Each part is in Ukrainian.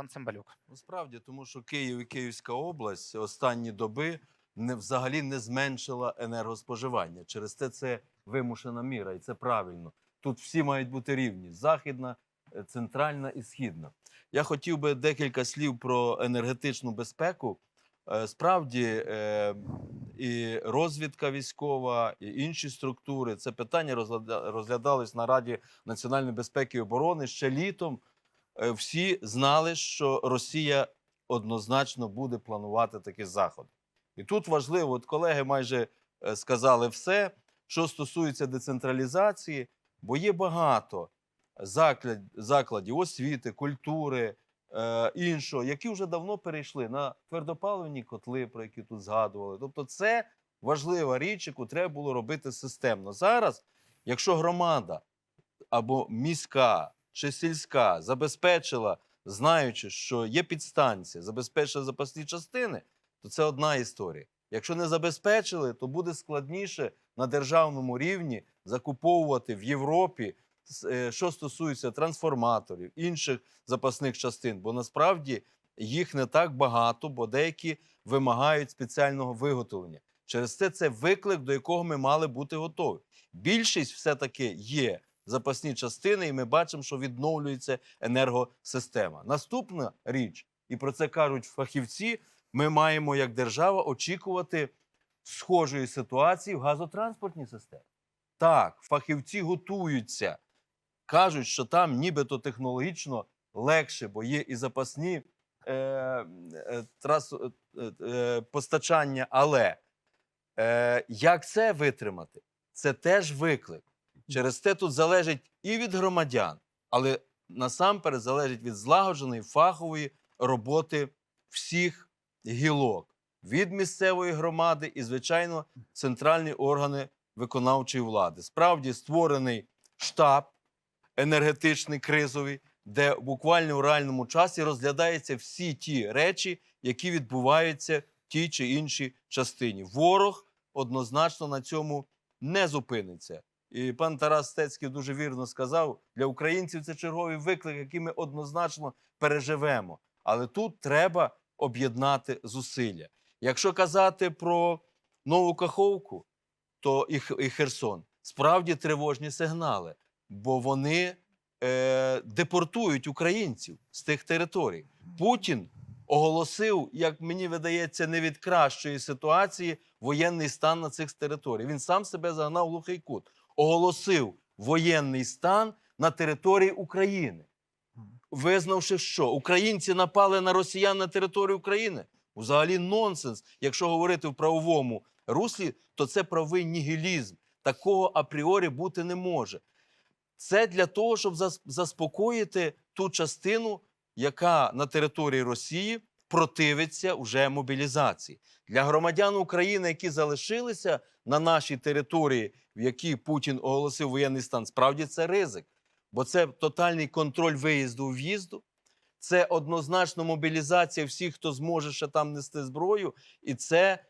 пан Цимбалюк. Насправді, тому що Київ і Київська область останні доби не взагалі не зменшила енергоспоживання. Через те це вимушена міра, і це правильно. Тут всі мають бути рівні: західна, е, центральна і східна. Я хотів би декілька слів про енергетичну безпеку. Е, Справді, е, і розвідка військова, і інші структури. Це питання розгляда- розглядались на Раді національної безпеки і оборони ще літом. Е, Всі знали, що Росія однозначно буде планувати такі заходи. І тут важливо, от колеги майже е, сказали все, що стосується децентралізації, бо є багато заклад, закладів освіти, культури, е, іншого, які вже давно перейшли на твердопаливні котли, про які тут згадували. Тобто, це важлива річ, яку треба було робити системно. Зараз, якщо громада або міська чи сільська забезпечила, знаючи, що є підстанція, забезпечила запасні частини, то це одна історія. Якщо не забезпечили, то буде складніше на державному рівні закуповувати в Європі, е, що стосується трансформаторів, інших запасних частин, бо насправді їх не так багато, бо деякі вимагають спеціального виготовлення. Через це це виклик, до якого ми мали бути готові. Більшість все-таки є запасні частини, і ми бачимо, що відновлюється енергосистема. Наступна річ, і про це кажуть фахівці, ми маємо як держава очікувати схожої ситуації в газотранспортній системі. Так, фахівці готуються, кажуть, що там нібито технологічно легше, бо є і запасні е, е, трас, е, е, постачання, але е, як це витримати? Це теж виклик. Через те тут залежить і від громадян, але насамперед залежить від злагодженої фахової роботи всіх гілок від місцевої громади і, звичайно, центральні органи виконавчої влади. Справді створений штаб енергетичний кризовий, де буквально в реальному часі розглядаються всі ті речі, які відбуваються в тій чи іншій частині. Ворог однозначно на цьому не зупиниться. І пан Тарас Стецький дуже вірно сказав: для українців це черговий виклик, який ми однозначно переживемо. Але тут треба об'єднати зусилля. Якщо казати про нову Каховку, то і, Херсон справді тривожні сигнали, бо вони е, депортують українців з тих територій. Путін оголосив, як мені видається, не від кращої ситуації воєнний стан на цих територіях. Він сам себе загнав в глухий кут. Оголосив воєнний стан на території України, визнавши, що українці напали на росіян на територію України. Взагалі нонсенс. Якщо говорити в правовому руслі, то це правий нігілізм. Такого апріорі бути не може. Це для того, щоб заспокоїти ту частину, яка на території Росії противиться вже мобілізації. Для громадян України, які залишилися на нашій території, в якій Путін оголосив воєнний стан, справді це ризик. Бо це тотальний контроль виїзду в'їзду, це однозначно мобілізація всіх, хто зможе ще там нести зброю, і це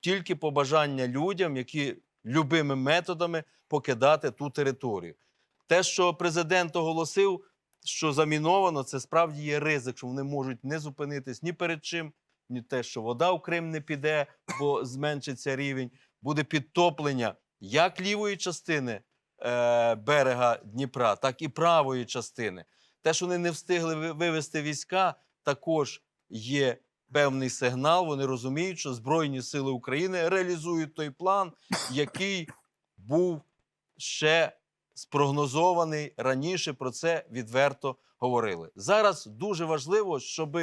тільки побажання людям, які любими методами покидати ту територію. Те, що президент оголосив, що заміновано, це справді є ризик, що вони можуть не зупинитись ні перед чим, ні те, що вода в Крим не піде, бо зменшиться рівень, буде підтоплення як лівої частини е, берега Дніпра, так і правої частини. Те, що вони не встигли ви- вивести війська, також є певний сигнал. Вони розуміють, що Збройні Сили України реалізують той план, який був ще спрогнозований раніше. Про це відверто говорили. Зараз дуже важливо, щоб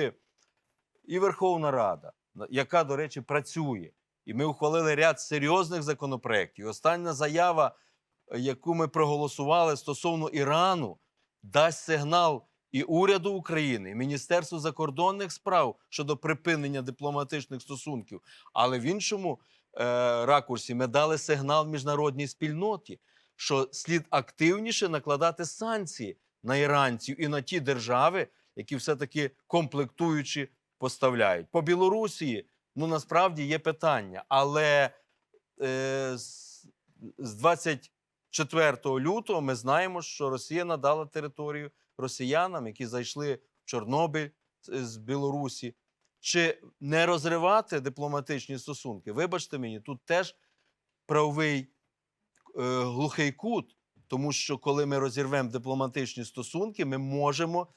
і Верховна Рада, яка, до речі, працює, і ми ухвалили ряд серйозних законопроєктів. Остання заява, яку ми проголосували стосовно Ірану, дасть сигнал і уряду України, і Міністерству закордонних справ щодо припинення дипломатичних стосунків. Але в іншому е, ракурсі ми дали сигнал міжнародній спільноті, що слід активніше накладати санкції на іранців і на ті держави, які все-таки комплектуючі поставляють. По Білорусі ну насправді є питання, але е, з, з 24 лютого ми знаємо, що Росія надала територію росіянам, які зайшли в Чорнобиль, з- з Білорусі, чи не розривати дипломатичні стосунки. Вибачте мені, тут теж правовий е, глухий кут, тому що коли ми розірвемо дипломатичні стосунки, ми можемо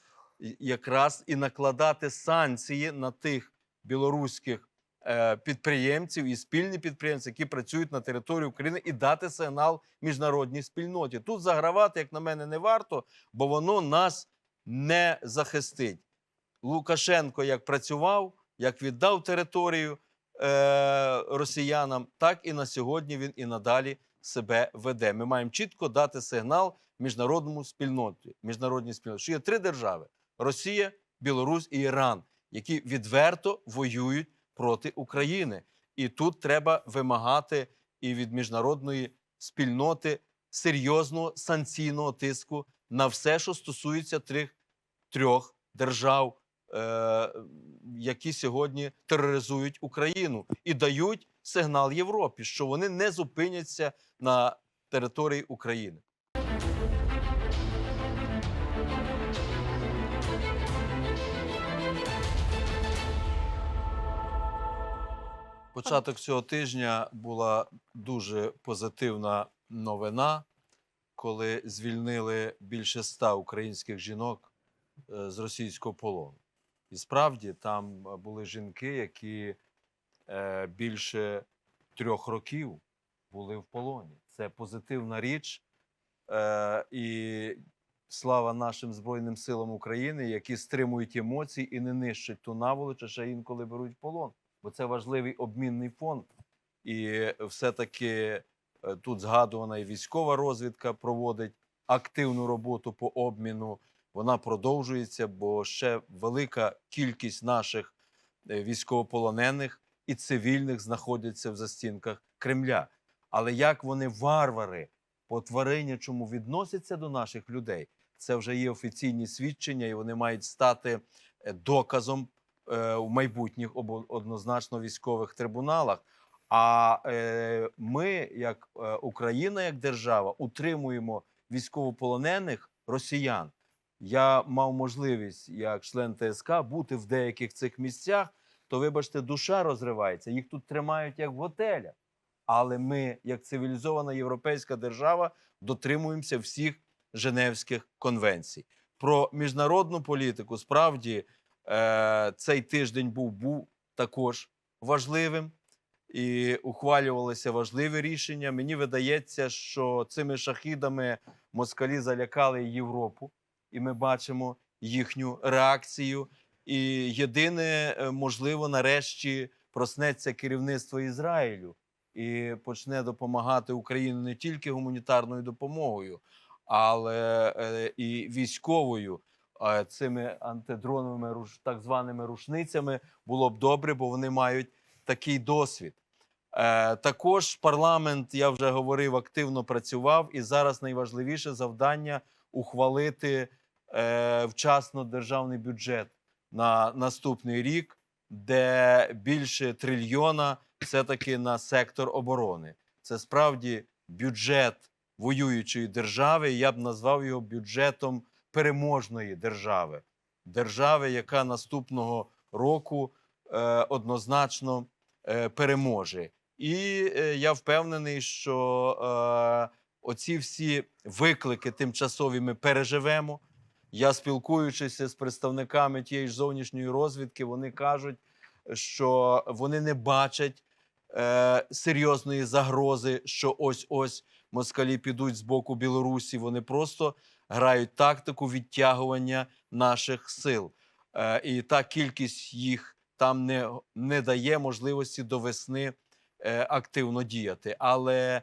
якраз і накладати санкції на тих білоруських е, підприємців і спільні підприємці, які працюють на території України, і дати сигнал міжнародній спільноті. Тут загравати, як на мене, не варто, бо воно нас не захистить. Лукашенко як працював, як віддав територію е, росіянам, так і на сьогодні він і надалі себе веде. Ми маємо чітко дати сигнал міжнародному спільноті, міжнародній спільноті, що є три держави: Росія, Білорусь і Іран, які відверто воюють проти України. І тут треба вимагати і від міжнародної спільноти серйозного санкційного тиску на все, що стосується трьох, трьох держав, е, які сьогодні тероризують Україну і дають сигнал Європі, що вони не зупиняться на території України. Початок цього тижня була дуже позитивна новина, коли звільнили більше ста українських жінок е, з російського полону. І справді там е, були жінки, які більше трьох років були в полоні. Це позитивна річ. Е, і слава нашим Збройним силам України, які стримують емоції і не нищать ту наволоч, а ще інколи беруть полон. Бо це важливий обмінний фонд. І все-таки е, тут згадувана і військова розвідка проводить активну роботу по обміну. Вона продовжується, бо ще велика кількість наших е, військовополонених і цивільних знаходяться в застінках Кремля. Але як вони варвари по тваринячому відносяться до наших людей, це вже є офіційні свідчення, і вони мають стати е, доказом е, в майбутніх однозначно військових трибуналах. А е, ми, як Україна, як держава, утримуємо військовополонених росіян. Я мав можливість, як член ТСК, бути в деяких цих місцях, то, вибачте, душа розривається. Їх тут тримають як в готелях. Але ми, як цивілізована європейська держава, дотримуємося всіх Женевських конвенцій. Про міжнародну політику справді е, цей тиждень був, був також важливим і ухвалювалися важливі рішення. Мені видається, що цими шахідами москалі залякали Європу, і ми бачимо їхню реакцію. І єдине, е, можливо, нарешті проснеться керівництво Ізраїлю і почне допомагати Україні не тільки гуманітарною допомогою, але е, і військовою. Цими антидроновими так званими рушницями було б добре, бо вони мають такий досвід. Е, також парламент, я вже говорив, активно працював, і зараз найважливіше завдання ухвалити вчасно державний бюджет на наступний рік, де більше трильйона все-таки на сектор оборони. Це справді бюджет воюючої держави. Я б назвав його бюджетом переможної держави, держави, яка наступного року е, однозначно е, переможе. І е, я впевнений, що е, оці всі виклики тимчасові ми переживемо. Я спілкуючися з представниками тієї ж зовнішньої розвідки, вони кажуть, що вони не бачать е, серйозної загрози, що ось ось москалі підуть з боку Білорусі. Вони просто грають тактику відтягування наших сил. Е, і та кількість їх там не, не дає можливості до весни е, активно діяти. Але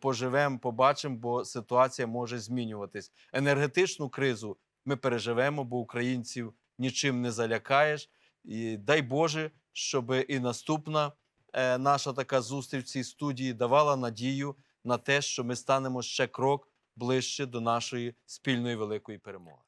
поживемо, побачимо, бо ситуація може змінюватись. Енергетичну кризу ми переживемо, бо українців нічим не залякаєш. І дай Боже, щоб і наступна е, наша така зустріч в цій студії давала надію на те, що ми станемо ще крок ближче до нашої спільної великої перемоги.